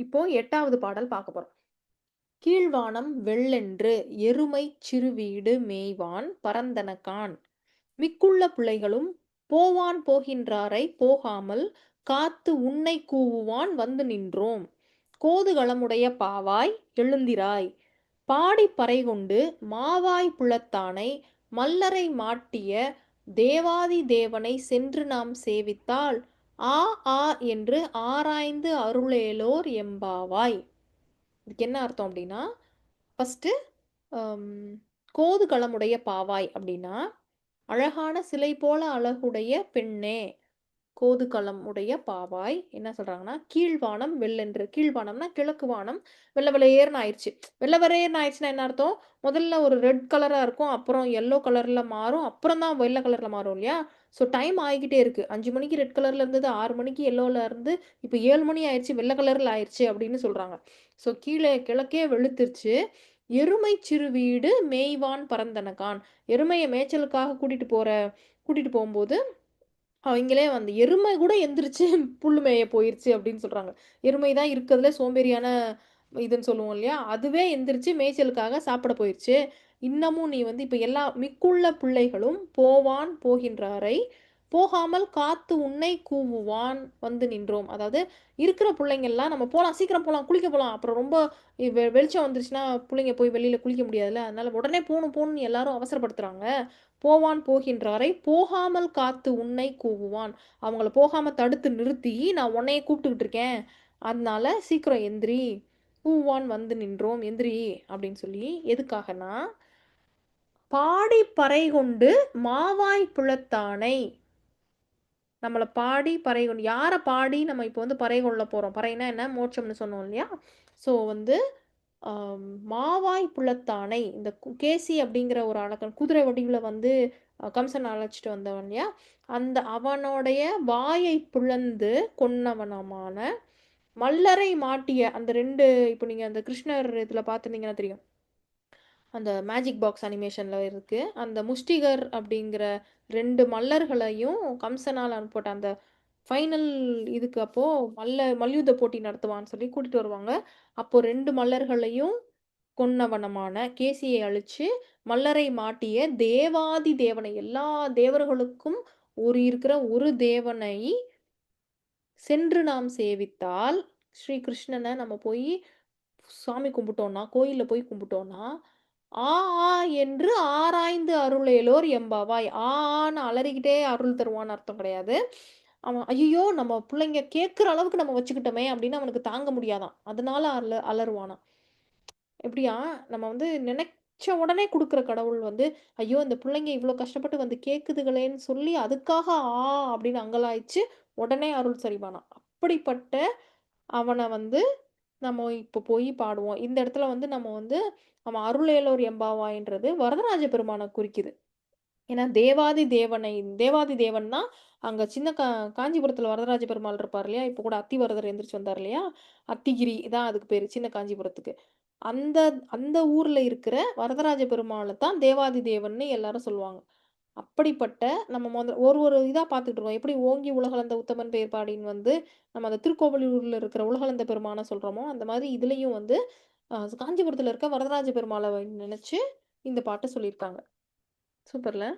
இப்போ எட்டாவது பாடல் பார்க்க போறோம். கீழ்வானம் வெள்ளென்று எருமைச் சிறுவீடு மேய்வான் பரந்தனக்கான் மிக்குள்ள பிள்ளைகளும் போவான் போகின்றாரை போகாமல் காத்து உன்னை கூவுவான் வந்து நின்றோம். கோதுகளமுடைய பாவாய் எழுந்திராய்! பாடிப் பறைகொண்டு மாவாய் புலத்தானை மல்லரை மாட்டிய தேவாதி தேவனை சென்று நாம் சேவித்தால் ஆ ஆ என்று ஆராய்ந்து அருளேலோர் எம்பாவாய்! இதுக்கு என்ன அர்த்தம் அப்படின்னா ஃபர்ஸ்ட்டு கோது களமுடைய பாவாய் அப்படின்னா அழகான சிலை போல அழகுடைய பெண்ணே! கோதுகலம் உடைய பாவாய் என்ன சொல்றாங்கன்னா, கீழ்வானம் வெள்ளென்று கீழ்வானம்னா கிழக்கு வானம் வெள்ள வெளேர்ன்னு ஆயிடுச்சு வெள்ள வெளேர்ன்னு ஆயிடுச்சுன்னா என்ன அர்த்தம்? முதல்ல ஒரு ரெட் கலரா இருக்கும். அப்புறம் எல்லோ கலர்ல மாறும். அப்புறம் தான் வெள்ள கலர்ல மாறும் இல்லையா? ஸோ டைம் ஆகிக்கிட்டே இருக்கு. அஞ்சு மணிக்கு ரெட் கலர்ல இருந்தது. ஆறு மணிக்கு எல்லோல இருந்து இப்போ ஏழு மணி ஆயிடுச்சு வெள்ள கலர்ல ஆயிடுச்சு அப்படின்னு சொல்றாங்க. ஸோ கீழே கிழக்கே வெளுத்துருச்சு. எருமை சிறு வீடு மேய்வான் பரந்தனகான் எருமையை மேய்ச்சலுக்காக கூட்டிட்டு போற கூட்டிட்டு போகும்போது அவங்களே வந்து எருமை கூட எந்திரிச்சு புல்லுமேய போயிருச்சு அப்படின்னு சொல்றாங்க. எருமை தான் இருக்கிறதுல சோம்பேறியான இதுன்னு சொல்லுவோம் இல்லையா? அதுவே எந்திரிச்சு மேய்ச்சலுக்காக சாப்பிட போயிருச்சு. இன்னமும் நீ வந்து இப்போ எல்லா மிக்குள்ள பிள்ளைகளும் போவான் போகின்றாரை போகாமல் காத்து உன்னை கூவுவான் வந்து நின்றோம். அதாவது இருக்கிற பிள்ளைங்கள்லாம் நம்ம போகலாம் சீக்கிரம் போகலாம் குளிக்க போகலாம் அப்புறம் ரொம்ப வெ வெளிச்சம் வந்துருச்சுன்னா, பிள்ளைங்க போய் வெளியில் குளிக்க முடியாதுல்ல. அதனால உடனே போகணும் போகணும்னு எல்லாரும் அவசரப்படுத்துகிறாங்க போவான் போகின்றாரை போகாமல் காத்து உன்னை கூவுவான். அவங்கள போகாமல் தடுத்து நிறுத்தி, நான் உன்னையே கூப்பிட்டுக்கிட்டு இருக்கேன். அதனால சீக்கிரம் எந்திரி. கூவான் வந்து நின்றோம். எந்திரி அப்படின்னு சொல்லி எதுக்காகனா பாடி பறைகொண்டு மாவாய் புலத்தானை நம்மளை பாடி பறை கொண்டு யாரை பாடி நம்ம இப்போ வந்து பறை கொள்ள போகிறோம் பறைனா என்ன? மோட்சம்னு சொன்னோம் இல்லையா? ஸோ வந்து மாவாய் புலத்தானை இந்த கேசி அப்படிங்கிற ஒரு அழகன் குதிரை வடிவில் வந்து கம்சன் அழைச்சிட்டு வந்தவன் இல்லையா? அந்த அவனுடைய வாயை புலந்து கொன்னவனமான மல்லரை மாட்டிய அந்த ரெண்டு இப்போ நீங்கள் அந்த கிருஷ்ணர் இதில் பார்த்துருந்தீங்கன்னா தெரியும். அந்த மேஜிக் பாக்ஸ் அனிமேஷனில் இருக்குது அந்த முஷ்டிகர் அப்படிங்கிற ரெண்டு மல்லர்களையும் கம்சனால் அனுப்பட்ட அந்த ஃபைனல் இதுக்கு அப்போது மல்ல மல்யுத்த போட்டி நடத்துவான்னு சொல்லி கூட்டிட்டு வருவாங்க. அப்போது ரெண்டு மல்லர்களையும் கொன்னவனமான கேசியை அழித்து மல்லரை மாட்டிய தேவாதி தேவனை எல்லா தேவர்களுக்கும் ஒரு இருக்கிற ஒரு தேவனை சென்று நாம் சேவித்தால், ஸ்ரீ கிருஷ்ணனை நம்ம போய் சாமி கும்பிட்டோன்னா கோயிலில் போய் கும்பிட்டோன்னா ஆ ஆ என்று ஆராய்ந்து அருளேலோர் எம்பாவாய்! ஆ ஆன்னு அலறிக்கிட்டே அருள் தருவான்னு அர்த்தம் கிடையாது. அவன் ஐயோ நம்ம பிள்ளைங்க கேட்குற அளவுக்கு நம்ம வச்சுக்கிட்டோமே அப்படின்னு அவனுக்கு தாங்க முடியாதான் அதனால அல அலறுவானா எப்படியா, நம்ம வந்து நினைச்ச உடனே கொடுக்குற கடவுள் வந்து, ஐயோ! இந்த பிள்ளைங்க இவ்வளோ கஷ்டப்பட்டு வந்து கேட்குதுகளேன்னு சொல்லி, அதுக்காக ஆ அப்படின்னு அங்கலாய்ச்சி உடனே அருள் சரிவானான் அப்படிப்பட்ட அவனை வந்து நம்ம இப்போ போய் பாடுவோம். இந்த இடத்துல வந்து நம்ம வந்து நம்ம அருளேலோர் எம்பாவாயின்றது வரதராஜ பெருமானை குறிக்குது. ஏன்னா தேவாதி தேவனை தேவாதி தேவன் தான் அங்கே சின்ன கா காஞ்சிபுரத்தில் வரதராஜ பெருமாள் இருப்பார் இல்லையா? இப்போ கூட அத்திவரதர் எந்திரிச்சு வந்தார் இல்லையா? அத்திகிரி தான் அதுக்கு பேர் சின்ன காஞ்சிபுரத்துக்கு. அந்த அந்த ஊரில் இருக்கிற வரதராஜ பெருமாளை தான் தேவாதி தேவன்னு எல்லாரும் சொல்லுவாங்க. அப்படிப்பட்ட நம்ம மொத ஒரு ஒரு இதாக பார்த்துட்டு இருக்கோம். எப்படி ஓங்கி உலகளந்த உத்தமன் பெயர் பாடின்னு வந்து நம்ம அந்த திருக்கோவிலூரில் இருக்கிற உலகளந்த பெருமானை சொல்கிறோமோ அந்த மாதிரி இதுலேயும் வந்து காஞ்சிபுரத்தில் இருக்க வரதராஜ பெருமாளை நினச்சி இந்த பாட்டை சொல்லியிருக்காங்க. சூப்பரில்